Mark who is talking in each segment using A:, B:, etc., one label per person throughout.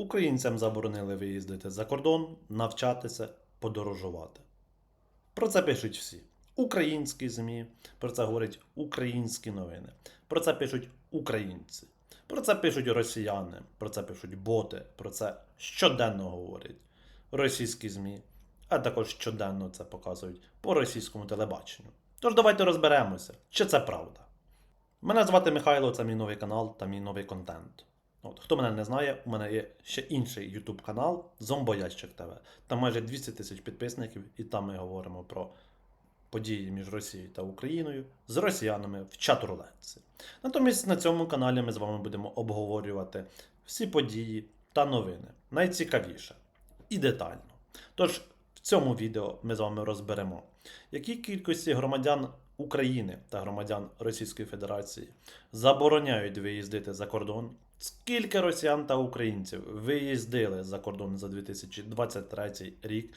A: Українцям заборонили виїздити за кордон, навчатися, подорожувати. Про це пишуть всі. Українські ЗМІ, про це говорять українські новини, про це пишуть українці, про це пишуть росіяни, про це пишуть боти, про це щоденно говорять російські ЗМІ, а також щоденно це показують по російському телебаченню. Тож давайте розберемося, чи це правда. Мене звати Михайло, це мій новий канал та мій новий контент. От, хто мене не знає, у мене є ще інший YouTube канал Зомбоящик ТВ. Там майже 200 тисяч підписників, і там ми говоримо про події між Росією та Україною з росіянами в чат-рулетці. Натомість на цьому каналі ми з вами будемо обговорювати всі події та новини. Найцікавіше і детально. Тож в цьому відео ми з вами розберемо, які кількості громадян України та громадян Російської Федерації забороняють виїздити за кордон, скільки росіян та українців виїздили за кордон за 2023 рік,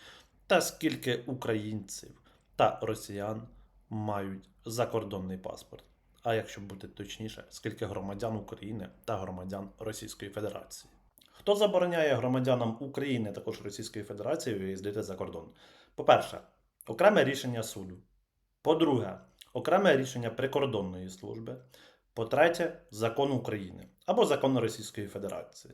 A: та скільки українців та росіян мають закордонний паспорт. А якщо бути точніше, скільки громадян України та громадян Російської Федерації. Хто забороняє громадянам України, також Російської Федерації, виїздити за кордон? По-перше, окреме рішення суду. По-друге, окреме рішення прикордонної служби. По-третє, закон України або закон Російської Федерації.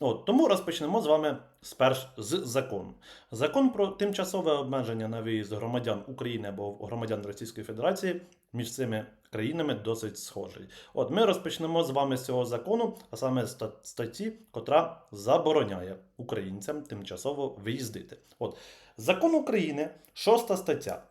A: От, тому розпочнемо з вами сперш з закону. Закон про тимчасове обмеження на виїзд громадян України або громадян Російської Федерації між цими країнами досить схожий. От ми розпочнемо з вами з цього закону, а саме з статті, котра забороняє українцям тимчасово виїздити. От закон України, шоста стаття.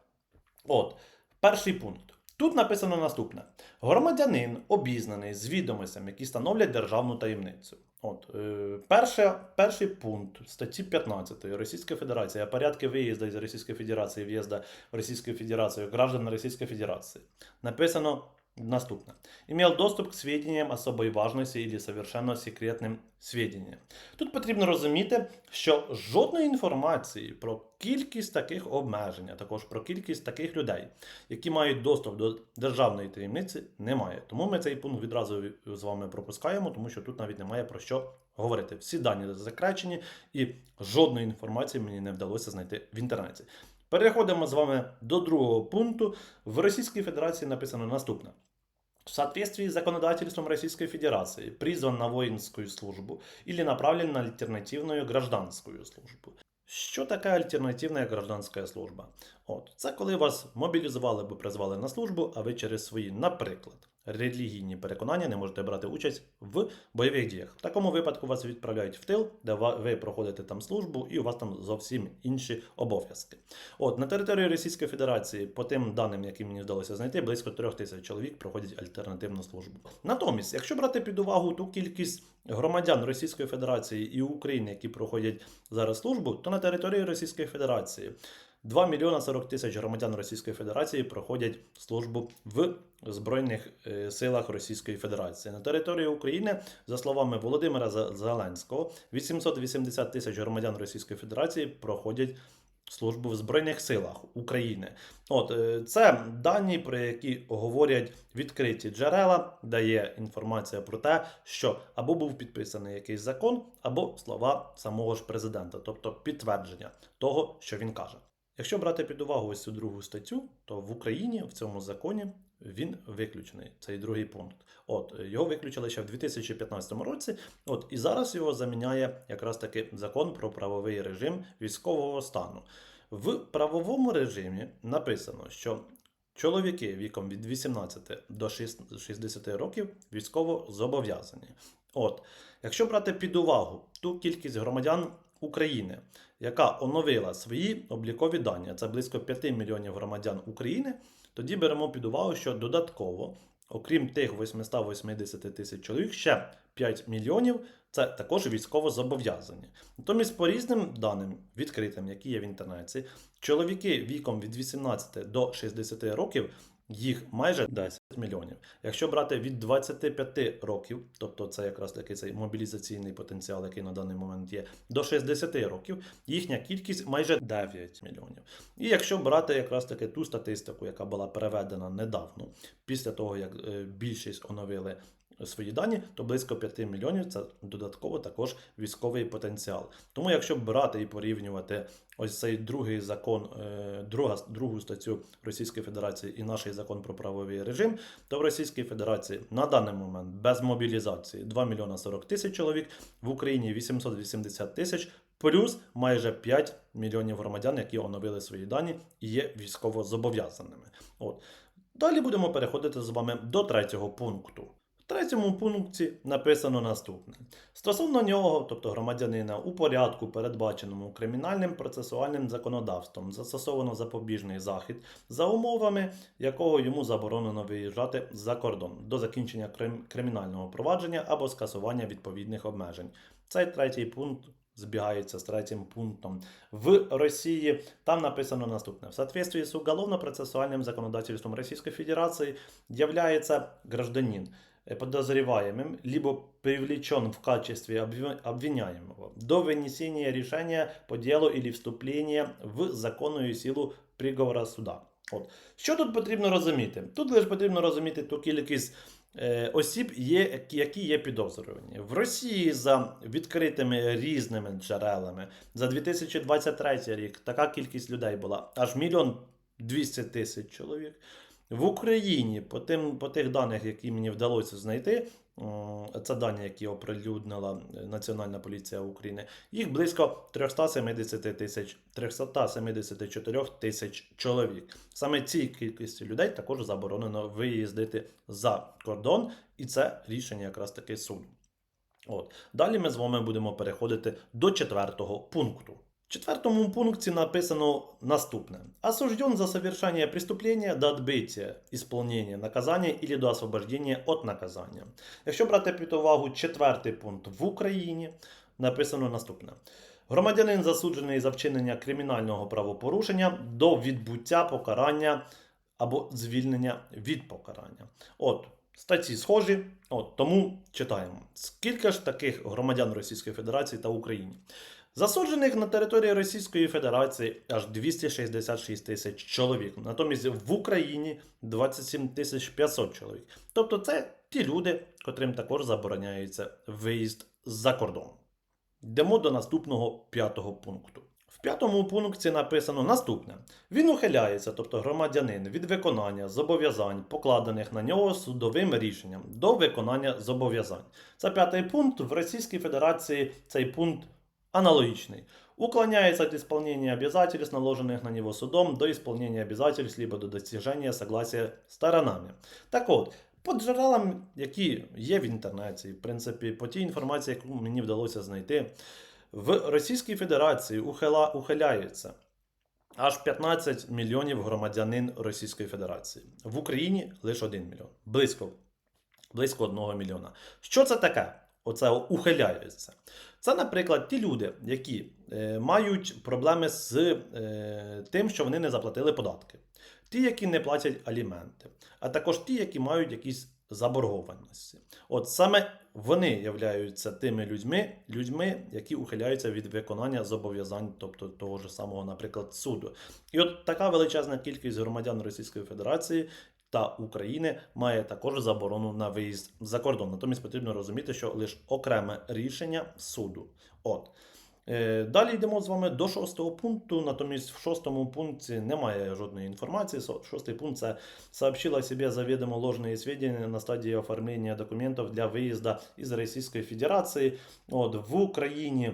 A: От, перший пункт. Тут написано наступне: громадянин обізнаний з відомостями, які становлять державну таємницю. От, е, перше, перший пункт статті 15 Російська Федерація порядки виїзду із Російської Федерації, в'їзда в Російську Федерацію граждан Російської Федерації. Написано наступне. Имел доступ к сведениям особої важності или совершенно секретним сведениям. Тут потрібно розуміти, що жодної інформації про кількість таких обмежень, а також про кількість таких людей, які мають доступ до державної таємниці, немає. Тому ми цей пункт відразу з вами пропускаємо, тому що тут навіть немає про що говорити. Всі дані засекречені, і жодної інформації мені не вдалося знайти в інтернеті. Переходимо з вами до другого пункту. В Російській Федерації написано наступне. В соответствии с законодательством Российской Федерации призван на воинскую службу или направлен на альтернативную гражданскую службу. Що таке альтернативна гражданська служба? От, це коли вас мобілізували або призвали на службу, а ви через свої, наприклад, релігійні переконання не можете брати участь в бойових діях. В такому випадку вас відправляють в тил, де ви проходите там службу, і у вас там зовсім інші обов'язки. От на території Російської Федерації, по тим даним, які мені вдалося знайти, близько трьох тисяч чоловік проходять альтернативну службу. Натомість, якщо брати під увагу ту кількість громадян Російської Федерації і України, які проходять зараз службу, то на території Російської Федерації 2 мільйона 40 тисяч громадян Російської Федерації проходять службу в Збройних е, силах Російської Федерації. На території України, за словами Володимира Зеленського, 880 тисяч громадян Російської Федерації проходять службу в Збройних силах України. От е, це дані, про які говорять відкриті джерела, дає інформація про те, що або був підписаний якийсь закон, або слова самого ж президента, тобто підтвердження того, що він каже. Якщо брати під увагу ось цю другу статтю, то в Україні в цьому законі він виключений, цей другий пункт. От його виключили ще в 2015 році. От і зараз його заміняє якраз таки закон про правовий режим військового стану. В правовому режимі написано, що чоловіки віком від 18 до шіс- 60 років військово зобов'язані. От, якщо брати під увагу ту кількість громадян України, яка оновила свої облікові дані, це близько 5 мільйонів громадян України, тоді беремо під увагу, що додатково, окрім тих 880 тисяч чоловік, ще 5 мільйонів це також військово зобов'язані. Натомість, по різним даним відкритим, які є в інтернеті, чоловіки віком від 18 до 60 років. Їх майже 10 мільйонів. Якщо брати від 25 років, тобто це якраз такий цей мобілізаційний потенціал, який на даний момент є, до 60 років, їхня кількість майже 9 мільйонів. І якщо брати якраз таки ту статистику, яка була переведена недавно, після того як е, більшість оновили свої дані, то близько 5 мільйонів це додатково також військовий потенціал. Тому, якщо брати і порівнювати ось цей другий закон, е, друга, другу статтю Російської Федерації і наш закон про правовий режим, то в Російській Федерації на даний момент без мобілізації 2 мільйона 40 тисяч чоловік, в Україні 880 тисяч, плюс майже 5 мільйонів громадян, які оновили свої дані і є військово зобов'язаними. От. Далі будемо переходити з вами до третього пункту. Третьому пункті написано наступне: стосовно нього, тобто громадянина, у порядку, передбаченому кримінальним процесуальним законодавством, застосовано запобіжний захід, за умовами якого йому заборонено виїжджати за кордон до закінчення крим- кримінального провадження або скасування відповідних обмежень. Цей третій пункт збігається з третім пунктом. В Росії там написано наступне: в соответствии с уголовно-процессуальным законодательством Российской Федерации является гражданин подозреваемым либо привлечен в качестве обви- обвиняемого до вынесения решения по делу или вступления в законную силу приговора суда. От. Що тут потрібно розуміти? Тут лише потрібно розуміти ту кількість е, осіб, є, які є підозрювані. В Росії за відкритими різними джерелами за 2023 рік така кількість людей була аж мільйон 200 тисяч чоловік. В Україні, по, тим, по тих даних, які мені вдалося знайти, це дані, які оприлюднила е, Національна поліція України, їх близько 370 тисяч, 374 тисяч чоловік. Саме цій кількості людей також заборонено виїздити за кордон, і це рішення якраз таки суду. От. Далі ми з вами будемо переходити до четвертого пункту. Четвертому пункті написано наступне. Осужден за совершение преступления до отбытия исполнения наказания или до освобождения от наказания. Якщо брати під увагу четвертий пункт в Україні, написано наступне. Громадянин засуджений за вчинення кримінального правопорушення до відбуття покарання або звільнення від покарання. От, статті схожі, от, тому читаємо. Скільки ж таких громадян Російської Федерації та України? Засуджених на території Російської Федерації аж 266 тисяч чоловік. Натомість в Україні 27 тисяч 500 чоловік. Тобто це ті люди, котрим також забороняється виїзд за кордон. Йдемо до наступного п'ятого пункту. В п'ятому пункті написано наступне: він ухиляється, тобто громадянин, від виконання зобов'язань, покладених на нього судовим рішенням до виконання зобов'язань. Це п'ятий пункт. В Російській Федерації цей пункт аналогичный. Уклоняется от исполнения обязательств, наложенных на него судом, до исполнения обязательств, либо до достижения согласия сторонами. Так от, по джерелам, які є в інтернеті, в принципі, по тій інформації, яку мені вдалося знайти, в Російській Федерації ухила, ухиляється аж 15 мільйонів громадянин Російської Федерації. В Україні лише 1 мільйон. Близько, близько 1 мільйона. Що це таке? Оце ухиляється. Це, наприклад, ті люди, які е, мають проблеми з е, тим, що вони не заплатили податки, ті, які не платять аліменти, а також ті, які мають якісь заборгованості. От саме вони являються тими людьми, людьми, які ухиляються від виконання зобов'язань, тобто того ж самого, наприклад, суду. І от така величезна кількість громадян Російської Федерації та України має також заборону на виїзд за кордон. Натомість потрібно розуміти, що лише окреме рішення суду. От. Е, Далі йдемо з вами до шостого пункту. Натомість в шостому пункті немає жодної інформації. Шостий пункт це сообщила себе заведомо ложные сведения на стадии оформления документов для выезда из Российской Федерации. От, в Україні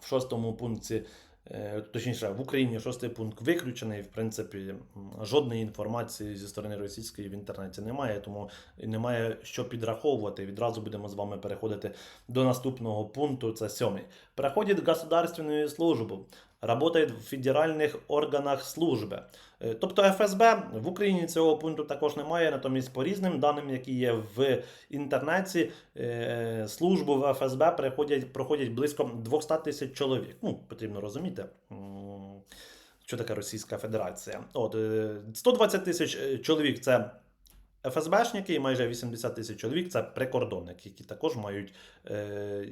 A: в шостому пункті, точніше, в Україні шостий пункт виключений. В принципі, жодної інформації зі сторони російської в інтернеті немає, тому немає що підраховувати. Відразу будемо з вами переходити до наступного пункту. Це сьомий. Проходить государственную службу. Работает в федеральних органах служби. Е, Тобто ФСБ в Україні цього пункту також немає. Натомість, по різним даним, які є в інтернеті, е, службу в ФСБ приходять, проходять близько 200 тисяч чоловік. Ну, потрібно розуміти. Що таке Російська Федерація? От е, 120 тисяч е, чоловік це ФСБшники, і майже 80 тисяч чоловік це прикордонники, які також мають е,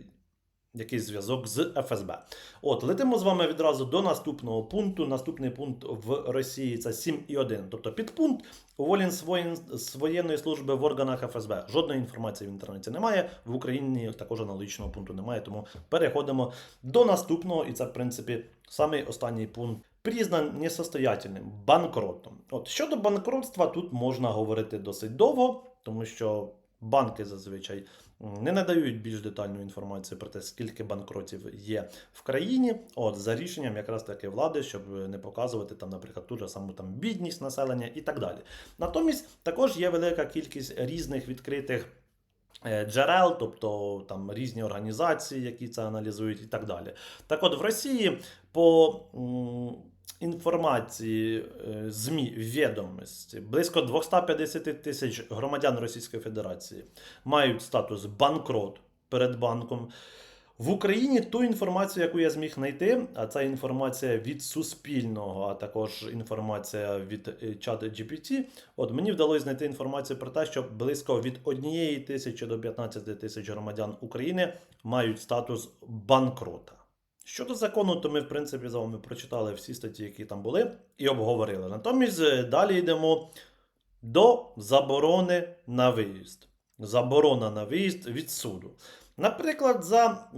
A: якийсь зв'язок з ФСБ. От, летимо з вами відразу до наступного пункту. Наступний пункт в Росії це 7.1. Тобто підпункт уволін з воєнної служби в органах ФСБ. Жодної інформації в інтернеті немає. В Україні також аналогічного пункту немає. Тому переходимо до наступного, і це, в принципі, самий останній пункт. Признан несостоятельним банкротом. От щодо банкротства, тут можна говорити досить довго, тому що банки зазвичай не надають більш детальну інформацію про те, скільки банкротів є в країні. От за рішенням якраз таки влади, щоб не показувати там, наприклад, ту ж саму там бідність населення і так далі. Натомість також є велика кількість різних відкритих. е, Джерел, тобто там різні організації, які це аналізують, і так далі. Так от в Росії по інформації е, ЗМІ відомості близько 250 тисяч громадян Російської Федерації мають статус банкрот перед банком. В Україні ту інформацію, яку я зміг знайти, а це інформація від Суспільного, а також інформація від е, чат GPT. От мені вдалося знайти інформацію про те, що близько від 1 тисячі до 15 тисяч громадян України мають статус банкрота. Щодо закону, то ми, в принципі, з вами прочитали всі статті, які там були, і обговорили. Натомість е, далі йдемо до заборони на виїзд. Заборона на виїзд від суду. Наприклад, за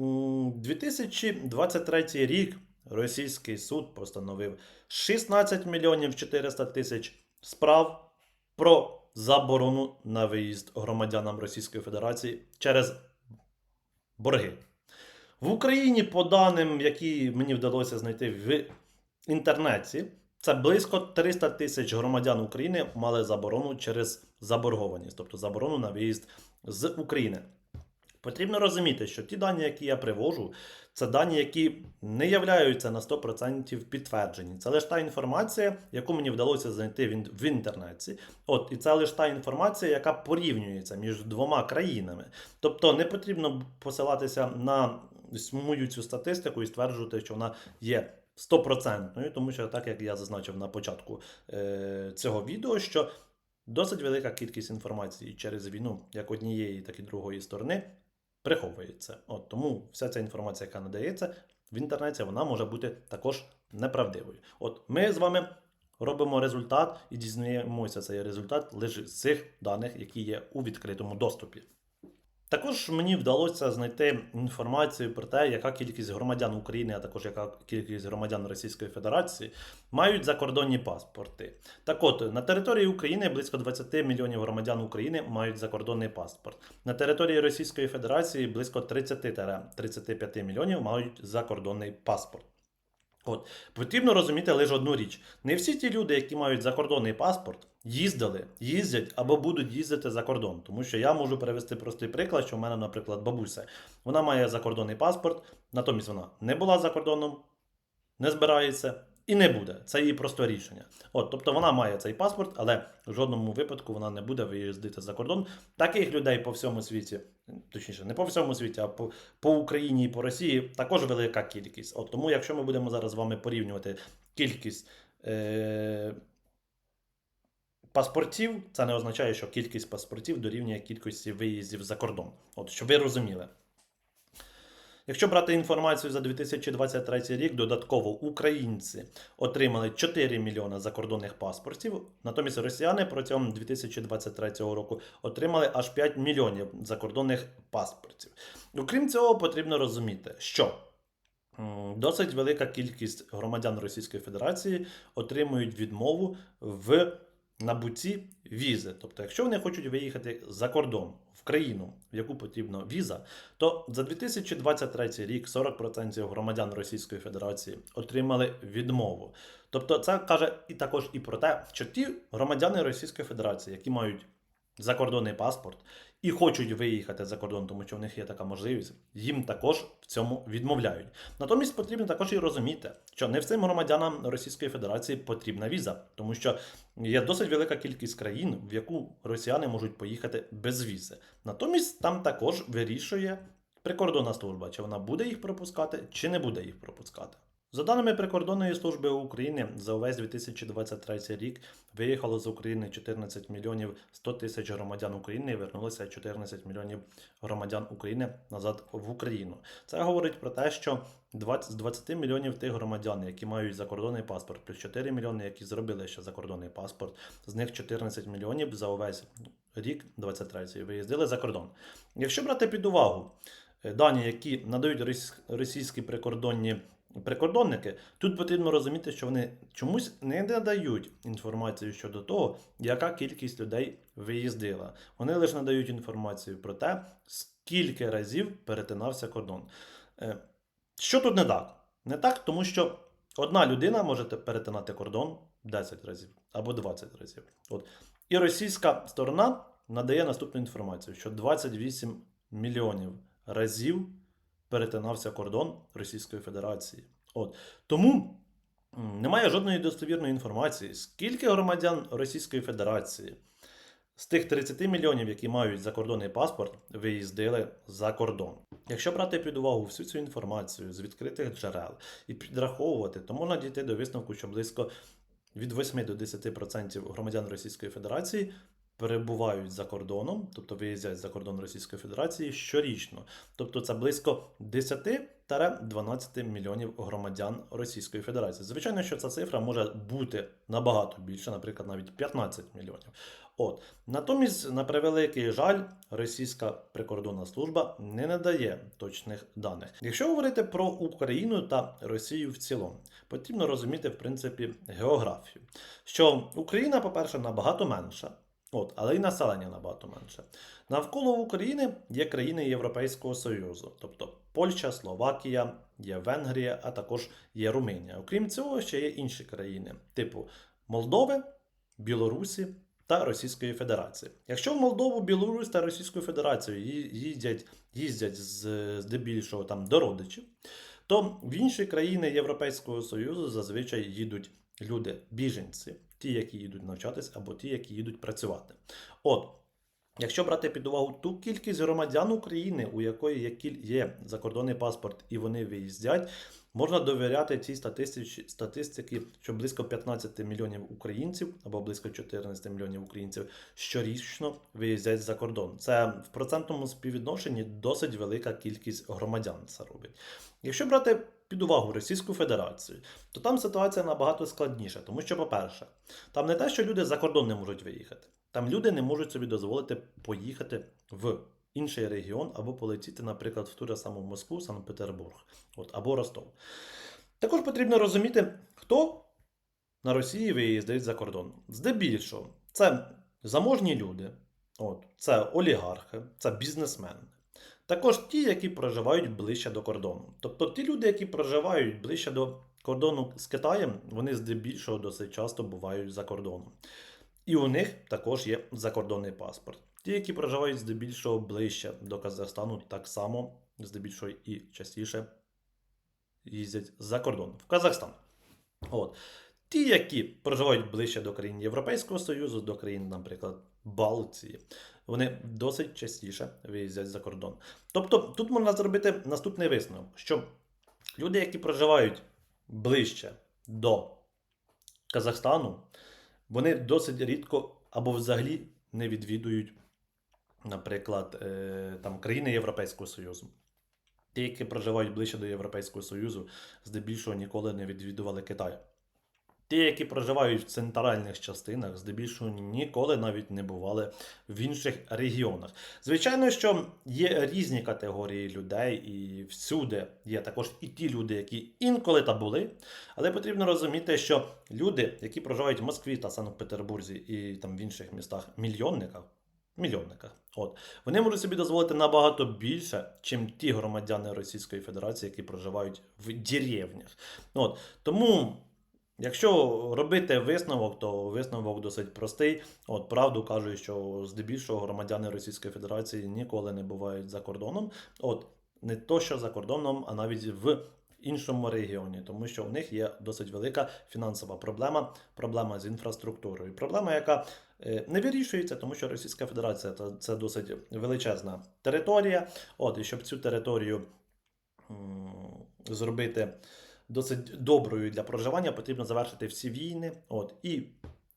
A: 2023 рік російський суд постановив 16 мільйонів 400 тисяч справ про заборону на виїзд громадянам Російської Федерації через борги. В Україні, по даним, які мені вдалося знайти в інтернеті, це близько 300 тисяч громадян України мали заборону через заборгованість, тобто заборону на виїзд з України. Потрібно розуміти, що ті дані, які я привожу, це дані, які не являються на 100% підтверджені. Це лише та інформація, яку мені вдалося знайти в, інтернеті. От, і це лише та інформація, яка порівнюється між двома країнами. Тобто не потрібно посилатися на мою цю статистику і стверджувати, що вона є стопроцентною, тому що, так як я зазначив на початку е- цього відео, що досить велика кількість інформації через війну, як однієї, так і другої сторони, приховується. От тому вся ця інформація, яка надається в інтернеті, вона може бути також неправдивою. От ми з вами робимо результат і дізнаємося цей результат лише з цих даних, які є у відкритому доступі. Також мені вдалося знайти інформацію про те, яка кількість громадян України, а також яка кількість громадян Російської Федерації мають закордонні паспорти. Так от, на території України близько 20 мільйонів громадян України мають закордонний паспорт. На території Російської Федерації близько 30-35 мільйонів мають закордонний паспорт. От потрібно розуміти лише одну річ: не всі ті люди, які мають закордонний паспорт, їздили, їздять або будуть їздити за кордон. Тому що я можу привести простий приклад, що в мене, наприклад, бабуся. Вона має закордонний паспорт, натомість вона не була за кордоном, не збирається і не буде. Це її просто рішення. От, тобто вона має цей паспорт, але в жодному випадку вона не буде виїздити за кордон. Таких людей по всьому світі, точніше, не по всьому світі, а по, по Україні і по Росії також велика кількість. От тому, якщо ми будемо зараз з вами порівнювати кількість. Е- Паспортів це не означає, що кількість паспортів дорівнює кількості виїздів за кордон. От щоб ви розуміли. Якщо брати інформацію за 2023 рік, додатково українці отримали 4 мільйони закордонних паспортів, натомість росіяни протягом 2023 року отримали аж 5 мільйонів закордонних паспортів. Окрім цього, потрібно розуміти, що досить велика кількість громадян Російської Федерації отримують відмову в набутті візи. Тобто, якщо вони хочуть виїхати за кордон в країну, в яку потрібна віза, то за 2023 рік 40% громадян Російської Федерації отримали відмову. Тобто, це каже і також і про те, що ті громадяни Російської Федерації, які мають закордонний паспорт і хочуть виїхати за кордон, тому що в них є така можливість, їм також в цьому відмовляють. Натомість потрібно також і розуміти, що не всім громадянам Російської Федерації потрібна віза, тому що є досить велика кількість країн, в яку росіяни можуть поїхати без візи. Натомість там також вирішує прикордонна служба, чи вона буде їх пропускати, чи не буде їх пропускати. За даними Прикордонної служби України, за увесь 2023 рік виїхало з України 14 мільйонів 100 тисяч громадян України і вернулося 14 мільйонів громадян України назад в Україну. Це говорить про те, що 20, з 20 мільйонів тих громадян, які мають закордонний паспорт, плюс 4 мільйони, які зробили ще закордонний паспорт, з них 14 мільйонів за увесь рік 23 виїздили за кордон. Якщо брати під увагу е, дані, які надають російсь- російські прикордонні прикордонники, тут потрібно розуміти, що вони чомусь не надають інформацію щодо того, яка кількість людей виїздила. Вони лише надають інформацію про те, скільки разів перетинався кордон. Е, Що тут не так? Не так, тому що одна людина може перетинати кордон 10 разів або 20 разів. От. І російська сторона надає наступну інформацію, що 28 мільйонів разів перетинався кордон Російської Федерації. От. Тому немає жодної достовірної інформації, скільки громадян Російської Федерації з тих 30 мільйонів, які мають закордонний паспорт, виїздили за кордон. Якщо брати під увагу всю цю інформацію з відкритих джерел і підраховувати, то можна дійти до висновку, що близько від 8 до 10% громадян Російської Федерації перебувають за кордоном, тобто виїздять за кордон Російської Федерації щорічно. Тобто це близько 10-12 мільйонів громадян Російської Федерації. Звичайно, що ця цифра може бути набагато більше, наприклад, навіть 15 мільйонів. От натомість, на превеликий жаль, російська прикордонна служба не надає точних даних. Якщо говорити про Україну та Росію в цілому, потрібно розуміти в принципі географію. Що Україна, по-перше, набагато менша. От, але й населення набагато менше. Навколо України є країни Європейського Союзу, тобто Польща, Словакія, є Венгрія, а також є Румунія. Окрім цього, ще є інші країни, типу Молдови, Білорусі та Російської Федерації. Якщо в Молдову, Білорусь та Російську Федерацію їздять, їздять здебільшого там до родичів, то в інші країни Європейського Союзу зазвичай їдуть люди, біженці, ті, які їдуть навчатись, або ті, які їдуть працювати. От, якщо брати під увагу ту кількість громадян України, у якої є, закордонний паспорт і вони виїздять, можна довіряти цій статистиці, статистики, що близько 15 мільйонів українців або близько 14 мільйонів українців щорічно виїздять за кордон. Це в процентному співвідношенні досить велика кількість громадян це робить. Якщо брати під увагу Російську Федерацію, то там ситуація набагато складніша, тому що, по-перше, там не те, що люди за кордон не можуть виїхати, там люди не можуть собі дозволити поїхати в інший регіон або полетіти, наприклад, в ту ж саму Москву, Санкт-Петербург або Ростов. Також потрібно розуміти, хто на Росії виїздить за кордон. Здебільшого, це заможні люди, от, це олігархи, це бізнесмени. Також ті, які проживають ближче до кордону. Тобто ті люди, які проживають ближче до кордону з Китаєм, вони здебільшого досить часто бувають за кордоном. І у них також є закордонний паспорт. Ті, які проживають здебільшого ближче до Казахстану, так само здебільшого і частіше їздять за кордон в Казахстан. От. Ті, які проживають ближче до країн Європейського Союзу, до країн, наприклад, Балтії, вони досить частіше виїздять за кордон. Тобто тут можна зробити наступний висновок, що люди, які проживають ближче до Казахстану, вони досить рідко або взагалі не відвідують, наприклад, е, там, країни Європейського Союзу. Ті, які проживають ближче до Європейського Союзу, здебільшого ніколи не відвідували Китай. Ті, які проживають в центральних частинах, здебільшого ніколи навіть не бували в інших регіонах. Звичайно, що є різні категорії людей, і всюди є також і ті люди, які інколи та були. Але потрібно розуміти, що люди, які проживають в Москві та Санкт-Петербурзі і там в інших містах, мільйонниках, мільйонниках, от вони можуть собі дозволити набагато більше, чим ті громадяни Російської Федерації, які проживають в деревнях. От тому. Якщо робити висновок, то висновок досить простий. От правду кажуть, що здебільшого громадяни Російської Федерації ніколи не бувають за кордоном. От не то, що за кордоном, а навіть в іншому регіоні, тому що у них є досить велика фінансова проблема, проблема з інфраструктурою. Проблема, яка е, не вирішується, тому що Російська Федерація це, досить величезна територія. От, і щоб цю територію зробити досить доброю для проживання. Потрібно завершити всі війни. От, і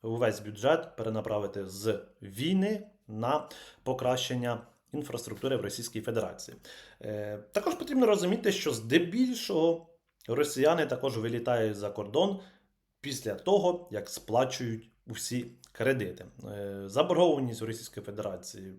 A: увесь бюджет перенаправити з війни на покращення інфраструктури в Російській Федерації. Е, також потрібно розуміти, що здебільшого росіяни також вилітають за кордон після того, як сплачують усі кредити. Е, заборгованість у Російської Федерації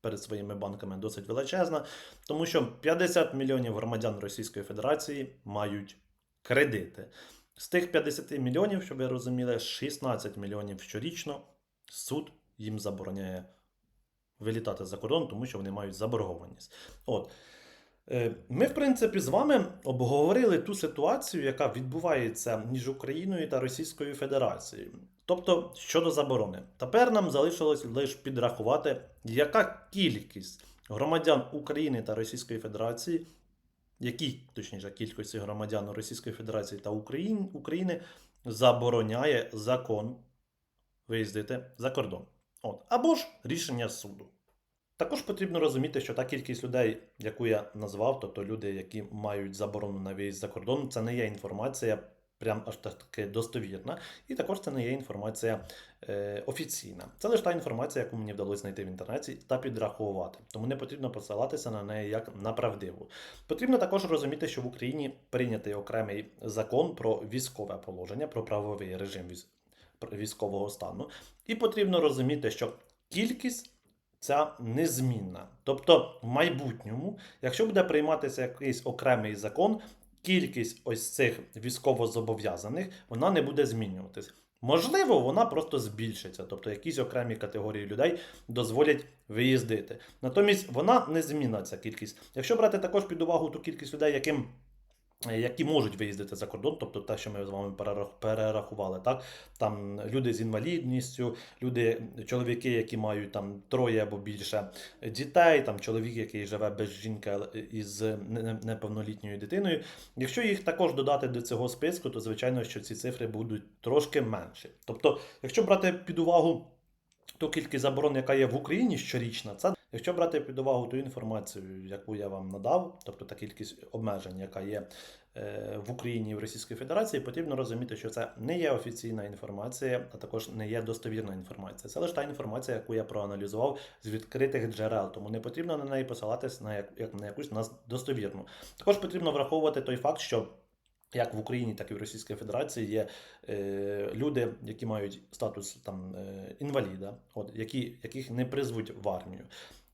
A: перед своїми банками досить величезна, тому що 50 мільйонів громадян Російської Федерації мають кредити. З тих 50 мільйонів, щоб ви розуміли, 16 мільйонів щорічно суд їм забороняє вилітати за кордон, тому що вони мають заборгованість. От. Е, Ми, в принципі, з вами обговорили ту ситуацію, яка відбувається між Україною та Російською Федерацією. Тобто щодо заборони. Тепер нам залишилось лише підрахувати, яка кількість громадян України та Російської Федерації, які, точніше, кількості громадян Російської Федерації та України, забороняє закон виїздити за кордон. От. Або ж рішення суду. Також потрібно розуміти, що та кількість людей, яку я назвав, тобто люди, які мають заборону на виїзд за кордон, це не є інформація прям аж таки достовірна, і також це не є інформація е, офіційна. Це лише та інформація, яку мені вдалося знайти в інтернеті та підраховувати. Тому не потрібно посилатися на неї як на правдиву. Потрібно також розуміти, що в Україні прийнятий окремий закон про військове положення, про правовий режим військового стану. І потрібно розуміти, що кількість ця незмінна. Тобто, в майбутньому, якщо буде прийматися якийсь окремий закон, кількість ось цих військовозобов'язаних вона не буде змінюватись. Можливо, вона просто збільшиться, тобто якісь окремі категорії людей дозволять виїздити. Натомість вона не змінна ця кількість. Якщо брати також під увагу ту кількість людей, яким які можуть виїздити за кордон, тобто те, що ми з вами перерах- перерахували, так там люди з інвалідністю, люди, чоловіки, які мають там троє або більше дітей, там чоловік, який живе без жінки із не- не- неповнолітньою дитиною. Якщо їх також додати до цього списку, то звичайно, що ці цифри будуть трошки менші. Тобто, якщо брати під увагу ту кількість заборон, яка є в Україні щорічна, це якщо брати під увагу ту інформацію, яку я вам надав, тобто та кількість обмежень, яка є е, в Україні і в Російській Федерації, потрібно розуміти, що це не є офіційна інформація, а також не є достовірна інформація. Це лише та інформація, яку я проаналізував з відкритих джерел, тому не потрібно на неї посилатись на як, на якусь нас достовірну. Також потрібно враховувати той факт, що як в Україні, так і в Російській Федерації є е, люди, які мають статус там е, інваліда, от які, яких не призвуть в армію.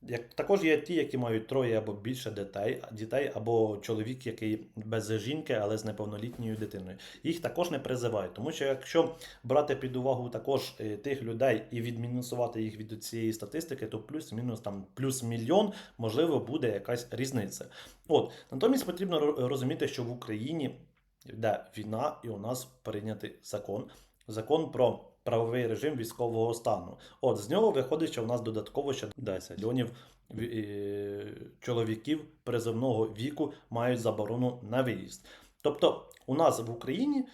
A: Як також є ті, які мають троє або більше дітей, дітей, або чоловік, який без жінки, але з неповнолітньою дитиною. Їх також не призивають, тому що якщо брати під увагу також е, тих людей і відмінусувати їх від цієї статистики, то плюс-мінус там плюс мільйон, можливо, буде якась різниця. От натомість потрібно розуміти, що в Україні йде війна, і у нас прийнятий закон. Закон про правовий режим військового стану. От з нього виходить, що в нас додатково ще 10 мільйонів е, чоловіків призовного віку мають заборону на виїзд. Тобто, у нас в Україні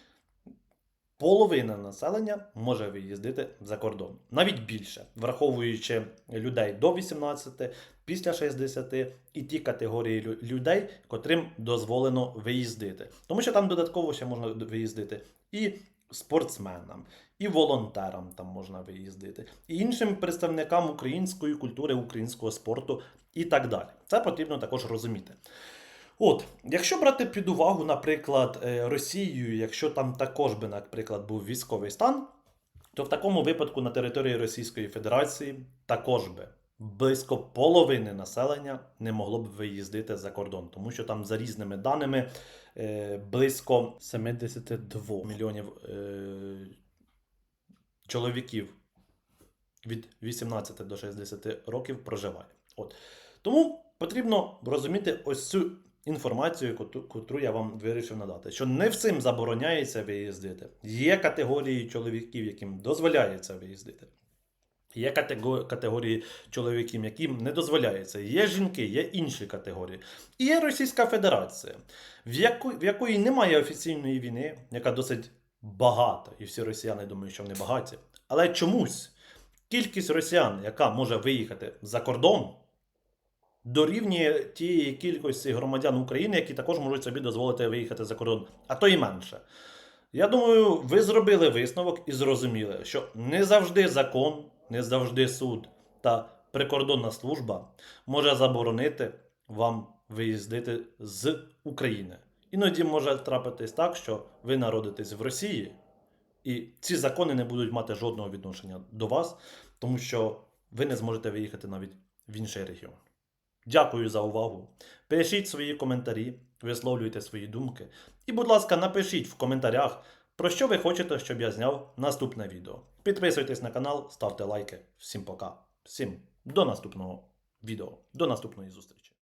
A: половина населення може виїздити за кордон, навіть більше, враховуючи людей до 18, після 60 і ті категорії людей, котрим дозволено виїздити. Тому що там додатково ще можна виїздити і спортсменам, і волонтерам там можна виїздити, і іншим представникам української культури, українського спорту і так далі. Це потрібно також розуміти. От, якщо брати під увагу, наприклад, е, Росію, якщо там також би, наприклад, був військовий стан, то в такому випадку на території Російської Федерації також би близько половини населення не могло б виїздити за кордон, тому що там за різними даними е, близько 72 мільйонів е, чоловіків від 18 до 60 років проживає. От. Тому потрібно розуміти ось цю інформацію, котру я вам вирішив надати, що не всім забороняється виїздити. Є категорії чоловіків, яким дозволяється виїздити. Є категорії чоловіків, яким не дозволяється. Є жінки, є інші категорії. І є Російська Федерація, в, яку, в якої немає офіційної війни, яка досить багата, і всі росіяни думають, що вони багаті. Але чомусь кількість росіян, яка може виїхати за кордон, дорівнює тієї кількості громадян України, які також можуть собі дозволити виїхати за кордон, а то і менше. Я думаю, ви зробили висновок і зрозуміли, що не завжди закон, не завжди суд та прикордонна служба може заборонити вам виїздити з України. Іноді може трапитись так, що ви народитесь в Росії, і ці закони не будуть мати жодного відношення до вас, тому що ви не зможете виїхати навіть в інший регіон. Дякую за увагу. Пишіть свої коментарі, висловлюйте свої думки. І, будь ласка, напишіть в коментарях, про що ви хочете, щоб я зняв наступне відео. Підписуйтесь на канал, ставте лайки. Всім пока. Всім до наступного відео. До наступної зустрічі.